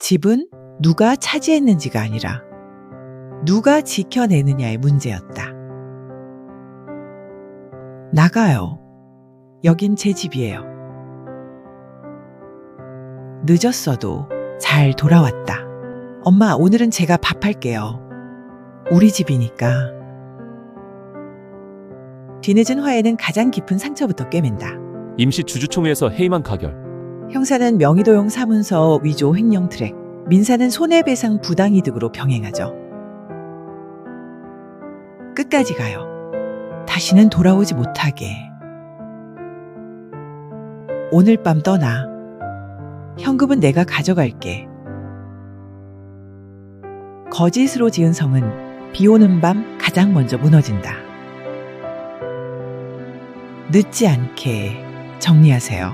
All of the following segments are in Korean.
집은 누가 차지했는지가 아니라 누가 지켜내느냐의 문제였다. 나가요. 여긴 제 집이에요. 늦었어도 잘 돌아왔다. 엄마, 오늘은 제가 밥할게요. 우리 집이니까. 뒤늦은 화해는 가장 깊은 상처부터 꿰맨다. 임시 주주총회에서 해임안 가결. 형사는 명의도용 사문서 위조 횡령 트랙, 민사는 손해배상 부당이득으로 병행하죠. 끝까지 가요. 다시는 돌아오지 못하게. 오늘 밤 떠나. 현금은 내가 가져갈게. 거짓으로 지은 성은 비 오는 밤 가장 먼저 무너진다. 늦지 않게 정리하세요.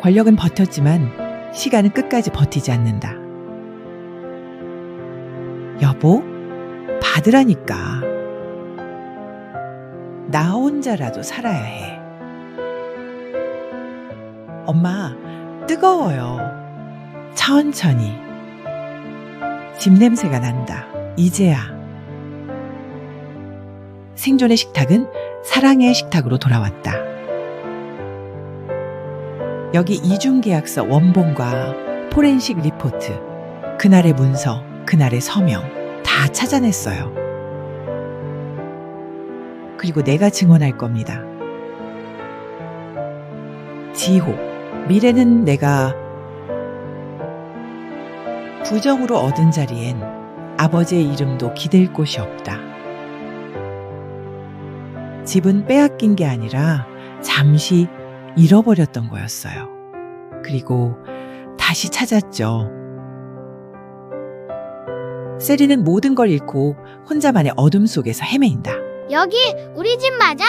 권력은 버텼지만 시간은 끝까지 버티지 않는다. 여보, 받으라니까. 나 혼자라도 살아야 해. 엄마, 뜨거워요. 천천히. 집 냄새가 난다. 이제야. 생존의 식탁은 사랑의 식탁으로 돌아왔다. 여기 이중계약서 원본과 포렌식 리포트, 그날의 문서, 그날의 서명 다 찾아냈어요. 그리고 내가 증언할 겁니다. 지호, 미래는 내가 부정으로 얻은 자리엔 아버지의 이름도 기댈 곳이 없다. 집은 빼앗긴 게 아니라 잠시 잃어버렸던 거였어요. 그리고 다시 찾았죠. 세리는 모든 걸 잃고 혼자만의 어둠 속에서 헤매인다. 여기 우리 집 맞아?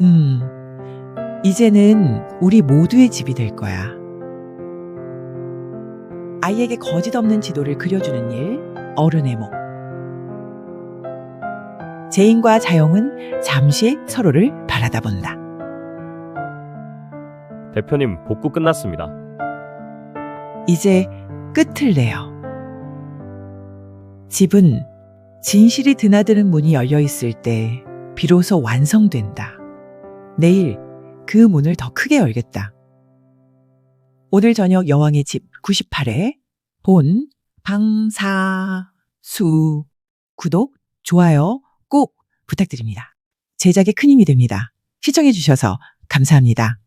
음, 이제는 우리 모두의 집이 될 거야. 아이에게 거짓 없는 지도를 그려주는 일, 어른의 목. 제인과 자영은 잠시 서로를 바라다 본다. 대표님 복구 끝났습니다. 이제 끝을 내요. 집은 진실이 드나드는 문이 열려 있을 때 비로소 완성된다. 내일 그 문을 더 크게 열겠다. 오늘 저녁 여왕의 집 98회 본 방사수 구독, 좋아요 꼭 부탁드립니다. 제작에 큰 힘이 됩니다. 시청해 주셔서 감사합니다.